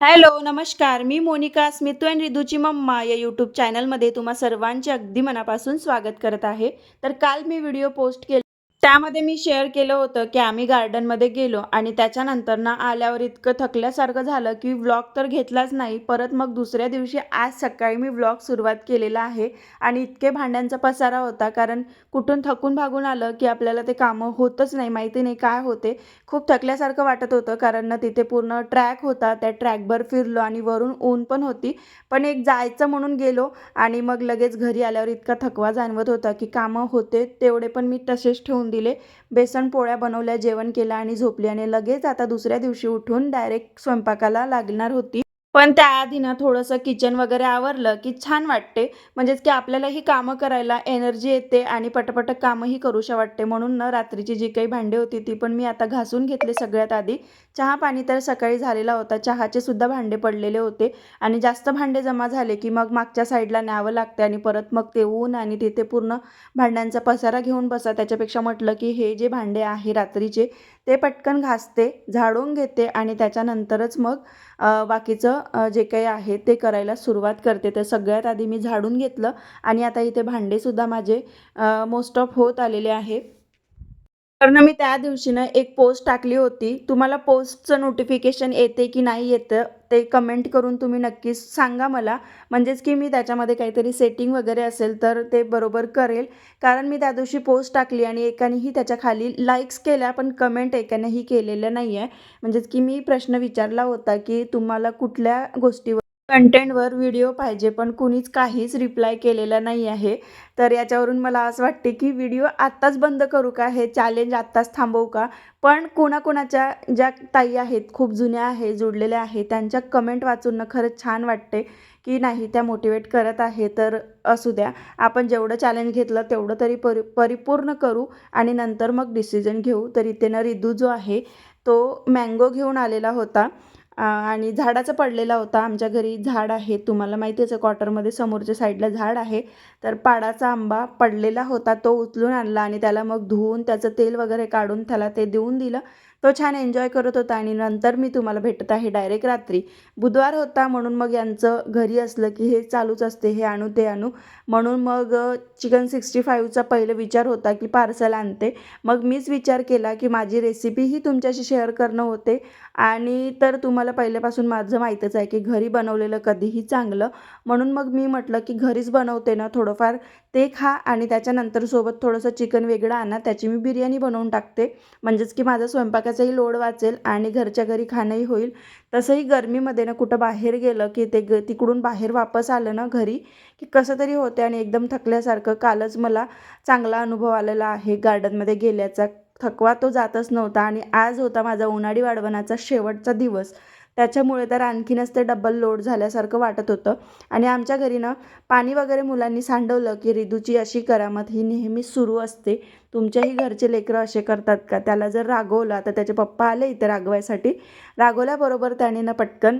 Hello नमस्कार. मी Monika Smitu and रिदूची मम्मा या यूट्यूब चॅनलमध्ये तुम्हा सर्वांचे अगदी मनापासून स्वागत करत आहे. तर काल मी व्हिडिओ पोस्ट केला त्यामध्ये मी शेअर केलं होतं की आम्ही गार्डनमध्ये गेलो आणि त्याच्यानंतर ना आल्यावर इतकं थकल्यासारखं झालं की व्लॉग तर घेतलाच नाही. परत मग दुसऱ्या दिवशी आज सकाळी मी व्लॉग सुरुवात केलेला आहे आणि इतके भांड्यांचा पसारा होता कारण कुठून थकून भागून आलं की आपल्याला ते कामं होतच नाही माहिती नाही काय होते. खूप थकल्यासारखं वाटत होतं कारण ना तिथे पूर्ण ट्रॅक होता त्या ट्रॅकभर फिरलो आणि वरून ऊन पण होती. पण एक जायचं म्हणून गेलो आणि मग लगेच घरी आल्यावर इतका थकवा जाणवत होता की कामं होते तेवढे पण मी तसेच ठेवून दिले. बेसन पोळ्या बनवल्या जेवण केलं आणि झोपली आणि लगेच आता दुसऱ्या दिवशी उठून डायरेक्ट स्वयंपाकाला लागणार होती. पण त्याआधी ना थोडंसं किचन वगैरे आवरलं की छान वाटते. म्हणजेच की आपल्याला ही कामं करायला एनर्जी येते आणि पटपट कामंही करूशा वाटते. म्हणून ना रात्रीची जी काही भांडे होती ती पण मी आता घासून घेतले सगळ्यात आधी. चहा पाणी तर सकाळी झालेला होता. चहाचे सुद्धा भांडे पडलेले होते. आणि जास्त भांडे जमा झाले की मग मागच्या साईडला न्यावं लागते आणि परत मग ते ऊन आणि तिथे पूर्ण भांड्यांचा पसारा घेऊन बसा. त्याच्यापेक्षा म्हटलं की हे जे भांडे आहे रात्रीचे ते पटकन घासते झाडून घेते आणि त्याच्यानंतरच मग बाकीचं जे काही आहे ते करायला सुरुवात करते. तर सगळ्यात आधी मी झाडून घेतलं आणि आता इथे भांडेसुद्धा माझे मोस्ट ऑफ होत आलेले आहे. तर ना मी त्या दिवशी ना एक पोस्ट टाकली होती. तुम्हाला पोस्टचं नोटिफिकेशन येते की नाही येतं ते कमेंट करून तुम्ही नक्कीच सांगा मला. म्हणजेच की मी त्याच्यामध्ये काहीतरी सेटिंग वगैरे असेल तर ते बरोबर करेल. कारण मी त्या दिवशी पोस्ट टाकली आणि एकानेही त्याच्याखाली लाईक्स केल्या पण कमेंट एकानेही केलेलं नाही आहे म्हणजेच की मी प्रश्न विचारला होता की तुम्हाला कुठल्या गोष्टीवर कंटेंटवर व्हिडिओ पाहिजे पण कुणीच काहीच रिप्लाय केलेला नाही आहे. तर याच्यावरून मला असं वाटते की व्हिडिओ आत्ताच बंद करू का? हे चॅलेंज आत्ताच थांबवू का? पण कुणाकुणाच्या ज्या ताई आहेत खूप जुन्या आहे जुडलेल्या आहेत त्यांच्या कमेंट वाचून ना खरंच छान वाटते की नाही त्या मोटिवेट करत आहे. तर असू द्या. आपण जेवढं चॅलेंज घेतलं तेवढं तरी परि परिपूर्ण करू आणि नंतर मग डिसिजन घेऊ. तर इथे ना रिदू जो आहे तो मँगो घेऊन आलेला होता. आणि झाडाचा पडलेला होता. आमच्या घरी झाड आहे. तुम्हाला माहितीच आहे क्वार्टरमध्ये समोरच्या साईडला झाड आहे. तर पाडाचा आंबा पडलेला होता. तो उचलून आणला आणि त्याला मग धुवून त्याचं तेल वगैरे काढून त्याला ते देऊन दिलं. तो छान एन्जॉय करत होता आणि नंतर मी तुम्हाला भेटत आहे डायरेक्ट रात्री. बुधवार होता म्हणून मग यांचं घरी असलं की हे चालूच असते हे आणू ते आणू. म्हणून मग चिकन सिक्स्टी फाईव्हचा पहिला विचार होता की पार्सल आणते. मग मीच विचार केला की माझी रेसिपीही तुमच्याशी शेअर करणं होते. आणि तर तुम्हाला पहिल्यापासून माझं माहीतच आहे की घरी बनवलेलं कधीही चांगलं. म्हणून मग मी म्हटलं की घरीच बनवते ना थोडंफार. ते खा आणि त्याच्यानंतर सोबत थोडंसं चिकन वेगळं आणा. त्याची मी बिर्याणी बनवून टाकते. म्हणजेच की माझा स्वयंपाकाचाही लोड वाचेल आणि घरच्या घरी खाणंही होईल. तसंही गरमीमध्ये ना कुठं बाहेर गेलं की ते ग तिकडून बाहेर वापस आलं ना घरी की कसं तरी होते आणि एकदम थकल्यासारखं. कालच मला चांगला अनुभव आलेला आहे गार्डनमध्ये गेल्याचा. थकवा तो जातच नव्हता आणि आज होता माझा उन्हाळी वाढवणाचा शेवटचा दिवस. त्याच्यामुळे तर आणखीनच ते डबल लोड झाल्यासारखं वाटत होतं. आणि आमच्या घरी ना पाणी वगैरे मुलांनी सांडवलं की रिदूची अशी करामत ही नेहमी सुरू असते. तुमच्याही घरचे लेकरं असे करतात का? त्याला जर रागवला तर त्याचे पप्पा आले इथे रागवायसाठी. रागवल्याबरोबर त्याने ना पटकन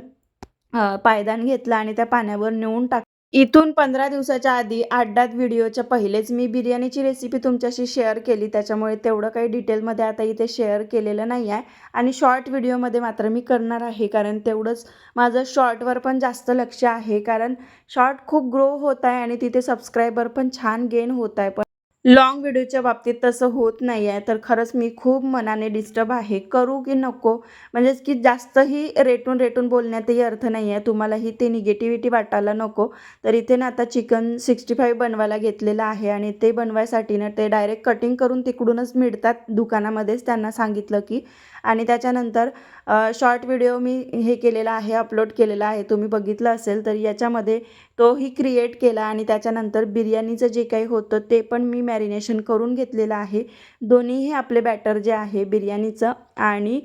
पायदान घेतला आणि त्या पाण्यावर नेऊन टाक इथून पंधरा दिवसाच्या आधी आड्डात व्हिडिओच्या पहिलेच मी बिर्याणीची रेसिपी तुमच्याशी शेअर केली. त्याच्यामुळे तेवढं काही डिटेलमध्ये आता इथे शेअर केलेलं नाही आहे. आणि शॉर्ट व्हिडिओमध्ये मात्र मी करणार आहे कारण तेवढंच माझं शॉर्टवर पण जास्त लक्ष आहे. कारण शॉर्ट खूप ग्रो होत आहे आणि तिथे सबस्क्रायबर पण छान गेन होत आहे. पण लॉंग व्हिडिओच्या बाबतीत तसं होत नाही आहे तर खरंच मी खूप मनाने डिस्टर्ब आहे. करू की नको? म्हणजेच की जास्तही रेटून रेटून बोलण्यातही अर्थ नाही आहे तुम्हालाही ते निगेटिव्हिटी वाटायला नको. तर इथे ना आता चिकन सिक्स्टी फाईव्ह बनवायला घेतलेलं आहे आणि ते बनवायसाठी ना ते डायरेक्ट कटिंग करून तिकडूनच मिळतात दुकानामध्येच. त्यांना सांगितलं की आणि त्याच्यानंतर शॉर्ट व्हिडिओ मी हे केलेला आहे अपलोड केलेला आहे. तुम्ही बघितलं असेल तर याच्यामध्ये तोही क्रिएट केला आणि त्याच्यानंतर बिर्याणीचं जे काही होतं ते पण मी मॅरिनेशन करून घेतलेलं आहे. दोन्हीही आपले बॅटर जे आहे बिर्याणीचं आणि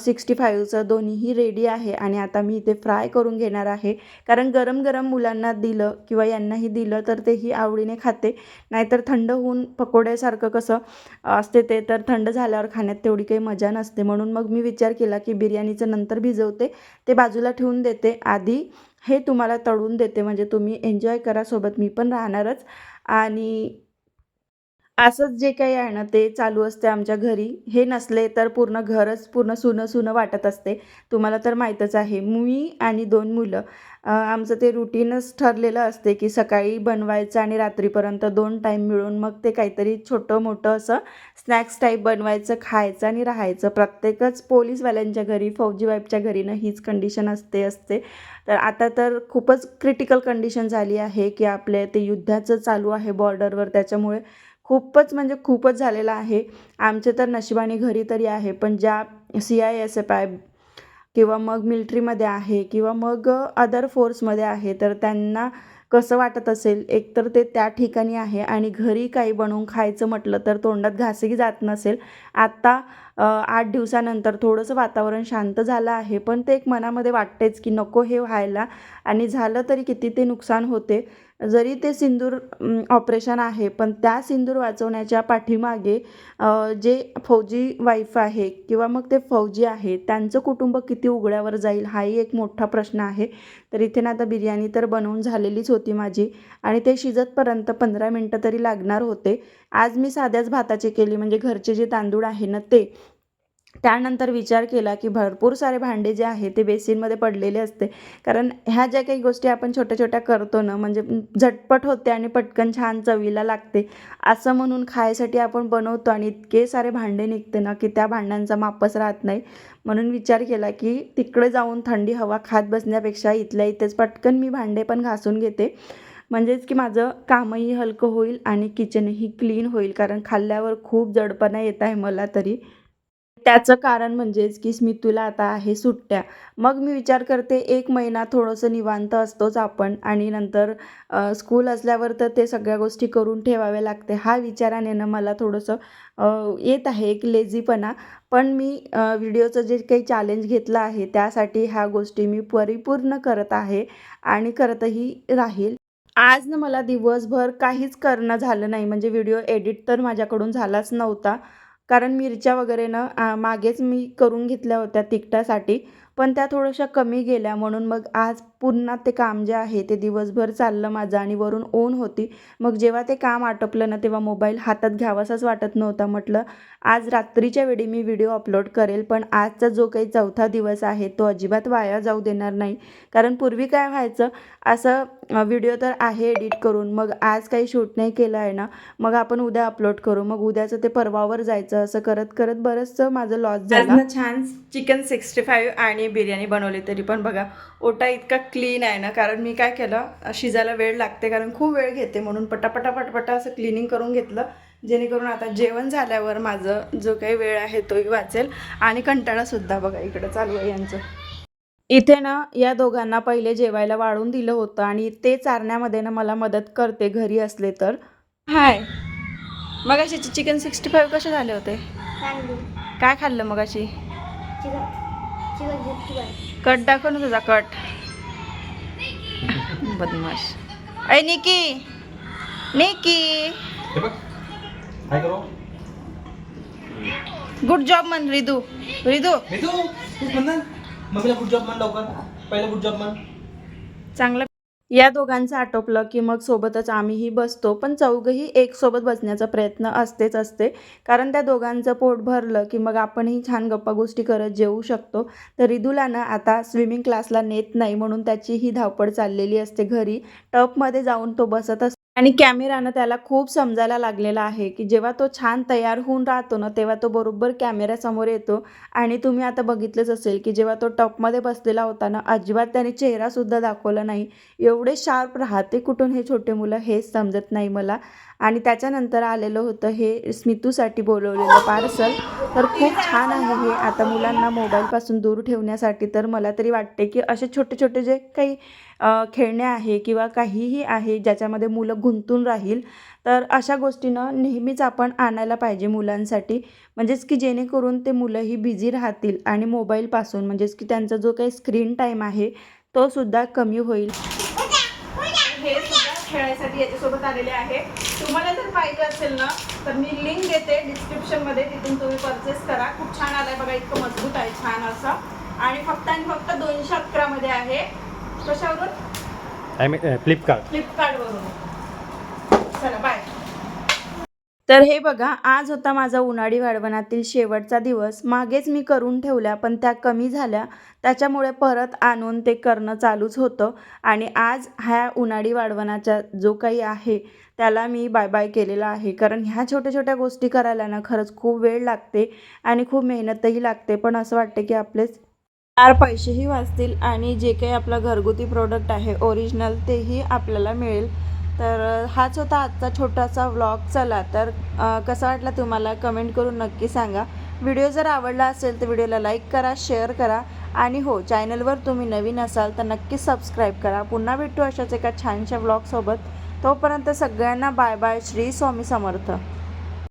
सिक्स्टी फाईव्हचं दोन्हीही रेडी आहे आणि आता मी इथे फ्राय करून घेणार आहे. कारण गरम गरम मुलांना दिलं किंवा यांनाही दिलं तर तेही आवडीने खाते. नाहीतर थंड होऊन पकोड्यासारखं कसं असते ते तर थंड झाल्यावर खाण्यात तेवढी काही मजा नसते म्हणून म्हणून मग मी विचार केला की बिर्याणीचं नंतर भिजवते ते बाजूला ठेवून देते. आधी हे तुम्हाला तळून देते म्हणजे तुम्ही एन्जॉय करा सोबत मी पण राहणारच. आणि असंच जे काही आहे ना ते चालू असते आमच्या घरी. हे नसले तर पूर्ण घरच पूर्ण सुनं सुनं वाटत असते. तुम्हाला तर माहीतच आहे मी आणि दोन मुलं. आमचं ते रुटीनच ठरलेलं असते की सकाळी बनवायचं आणि रात्रीपर्यंत दोन टाईम मिळून मग ते काहीतरी छोटं मोठं असं स्नॅक्स टाईप बनवायचं खायचं आणि राहायचं. प्रत्येकच पोलीसवाल्यांच्या घरी फौजी वाईफच्या घरीनं हीच कंडिशन असते असते. तर आता तर खूपच क्रिटिकल कंडिशन झाली आहे की आपल्या ते युद्धाचं चालू आहे बॉर्डरवर त्याच्यामुळे खूपच म्हणजे खूपच झालेलं आहे. आमचे तर नशिबाने घरी तरी आहे पण ज्या सी आय एस एफ आहे किंवा मग मिलिटरीमध्ये आहे किंवा मग अदर फोर्समध्ये आहे तर त्यांना कसं वाटत असेल एकतर ते त्या ठिकाणी आहे आणि घरी काही बनवून खायचं म्हटलं तर तोंडात घासही जात नसेल. आत्ता आठ दिवसानंतर थोडंसं वातावरण शांत झालं आहे पण ते एक मनामध्ये वाटतेच की नको हे व्हायला आणि झालं तरी किती ते नुकसान होते. जरी ते सिंदूर ऑपरेशन आहे पण त्या सिंदूर वाचवण्याच्या पाठीमागे जे फौजी वाईफ आहे किंवा मग ते फौजी आहे त्यांचं कुटुंब किती उघड्यावर जाईल हाही एक मोठा प्रश्न आहे. तर इथे ना आता बिर्याणी तर बनवून झालेलीच होती माझी आणि ते शिजतपर्यंत पंधरा मिनटं तरी लागणार होते. आज मी साध्याच भाताची केली म्हणजे घरचे जे तांदूळ आहे ना ते त्यानंतर विचार केला की भरपूर सारे भांडे जे आहे ते बेसिनमध्ये पडलेले असते. कारण ह्या ज्या काही गोष्टी आपण छोट्या छोट्या करतो ना म्हणजे झटपट होते आणि पटकन छान चवीला लागते. असं म्हणून खायसाठी आपण बनवतो आणि इतके सारे भांडे निघते ना की त्या भांड्यांचा मापच राहत नाही. म्हणून विचार केला की तिकडे जाऊन थंडी हवा खात बसण्यापेक्षा इथल्या इथेच पटकन मी भांडे पण घासून घेते. म्हणजेच की माझं कामही हलकं होईल आणि किचनही क्लीन होईल कारण खाल्ल्यावर खूप जडपणा येत आहे मला तरी. त्याचं कारण म्हणजेच की स्मितूला आता आहे सुट्ट्या. मग मी विचार करते एक महिना थोडंसं निवांत असतोच आपण आणि नंतर स्कूल असल्यावर तर ते सगळ्या गोष्टी करून ठेवाव्या लागते. हा विचाराने ना मला थोडंसं येत आहे एक लेझीपणा पण मी व्हिडिओचं जे काही चॅलेंज घेतलं आहे त्यासाठी ह्या गोष्टी मी परिपूर्ण करत आहे आणि करतही राहील. आज ना मला दिवसभर काहीच करणं झालं नाही. म्हणजे व्हिडिओ एडिट तर माझ्याकडून झालाच नव्हता. कारण मिरच्या वगैरे ना मागेच मी करून घेतल्या होत्या तिखटासाठी पण त्या थोड्याशा कमी गेल्या म्हणून मग आज पुन्हा ते काम जे आहे ते दिवसभर चाललं माझं आणि वरून ओन होती. मग जेव्हा ते काम आटपलं ना तेव्हा मोबाईल हातात घ्यावासाच वाटत नव्हता. म्हटलं आज रात्रीच्या वेळी मी व्हिडिओ अपलोड करेल पण आजचा जो काही चौथा दिवस आहे तो अजिबात वाया जाऊ देणार नाही. कारण पूर्वी काय व्हायचं असं व्हिडिओ तर आहे एडिट करून मग आज काही शूट नाही केलं आहे ना मग आपण उद्या अपलोड करू मग उद्याचं ते परवावर जायचं असं करत करत बरंचसं माझं लॉस झालं. छान चिकन सिक्स्टी फाईव्ह आणि बिर्याणी बनवली तरी पण बघा ओटा इतका क्लीन आहे ना? कारण मी काय केलं शिजायला वेळ लागते कारण खूप वेळ घेते म्हणून पटापटा पटापटा असं क्लिनिंग करून घेतलं जेणेकरून आता जेवण झाल्यावर माझं जो काही वेळ आहे तोही वाचेल. आणि कंटाळासुद्धा बघा इकडं चालू आहे यांचं. इथे ना या दोघांना पहिले जेवायला वाढून दिलं होतं आणि ते चारण्यामध्ये ना मला मदत करते घरी असले तर. हाय. मग अशी चिकन सिक्स्टी फाईव्ह कसे झाले होते? काय खाल्लं मग अशी कट दाखव ना तुझा कट. बदमाश. ऐ निकी. निकी. गुड जॉब म्हण रिदू. रिदू. गुड जॉब म्हण लवकर. पहिला गुड जॉब म्हण. चांगलं या दोघांचं आटोपलं की मग सोबतच आम्हीही बसतो पण चौघही एक सोबत बसण्याचा प्रयत्न असतेच असते. कारण त्या दोघांचं पोट भरलं की मग आपणही छान गप्पा गोष्टी करत जेवू शकतो. तर रिदुलानं ना आता स्विमिंग क्लासला नेत नाही म्हणून त्याची ही धावपळ चाललेली असते घरी. टपमध्ये जाऊन तो बसत असतो आणि कॅमेरानं त्याला खूप समजायला लागलेला आहे की जेव्हा तो छान तयार होऊन राहतो ना तेव्हा तो बरोबर कॅमेऱ्यासमोर येतो. आणि तुम्ही आता बघितलंच असेल की जेव्हा तो टपमध्ये बसलेला होता ना अजिबात त्याने चेहरासुद्धा दाखवला नाही. एवढे शार्प राहते कुठून हे छोटे मुलं हेच समजत नाही मला. आणि त्याच्यानंतर आलेलं होतं हे स्मितूसाठी बोलवलेलं पार्सल. तर खूप छान आहे हे. आता मुलांना मोबाईलपासून दूर ठेवण्यासाठी तर मला तरी वाटते की असे छोटे छोटे जे काही खेळणे आहे किंवा काहीही आहे ज्याच्यामध्ये मुलं गुंतून राहील तर अशा गोष्टीनं नेहमीच आपण आणायला पाहिजे मुलांसाठी. म्हणजेच की जेणेकरून ते मुलंही बिझी राहतील आणि मोबाईलपासून म्हणजेच की त्यांचा जो काही स्क्रीन टाईम आहे तो सुद्धा कमी होईल. हे सुद्धा खेळायसाठी याच्यासोबत आलेले आहे. तुम्हाला जर पाहिजे असेल ना तर मी लिंक देते डिस्क्रिप्शनमध्ये तिथून तुम्ही परचेस करा. खूप छान आलं आहे बघा इतकं मजबूत आहे छान असं. आणि फक्त आणि फक्त दोनशे अकरामध्ये आहे. कशावरून? फ्लिपकार्ट. फ्लिपकार्टवरून. चला बाय तर हे बघा आज होता माझा उन्हाळी वाळवणातील शेवटचा दिवस. मागेच मी करून ठेवल्या पण त्या कमी झाल्या. त्याच्यामुळे परत आणून ते करणं चालूच होतं. आणि आज ह्या उन्हाळी वाळवणाचा जो काही आहे त्याला मी बाय बाय केलेला आहे. कारण ह्या छोट्या छोट्या गोष्टी करायला ना खरंच खूप वेळ लागते आणि खूप मेहनतही लागते. पण असं वाटते की आपले चार पैसेही वाचतील आणि जे काही आपलं घरगुती प्रोडक्ट आहे ओरिजिनल तेही आपल्याला मिळेल. तर हाच होता आजचा छोटासा व्लॉग चला तर कसा वाटला तुम्हाला कमेंट करून नक्की सांगा. व्हिडिओ जर आवडला असेल तर व्हिडिओला लाईक करा शेअर करा. आणि हो चॅनलवर तुम्ही नवीन असाल तर नक्कीच सबस्क्राईब करा. पुन्हा भेटू अशाच एका छानशा व्लॉगसोबत तोपर्यंत सगळ्यांना बाय बाय श्री स्वामी समर्थ.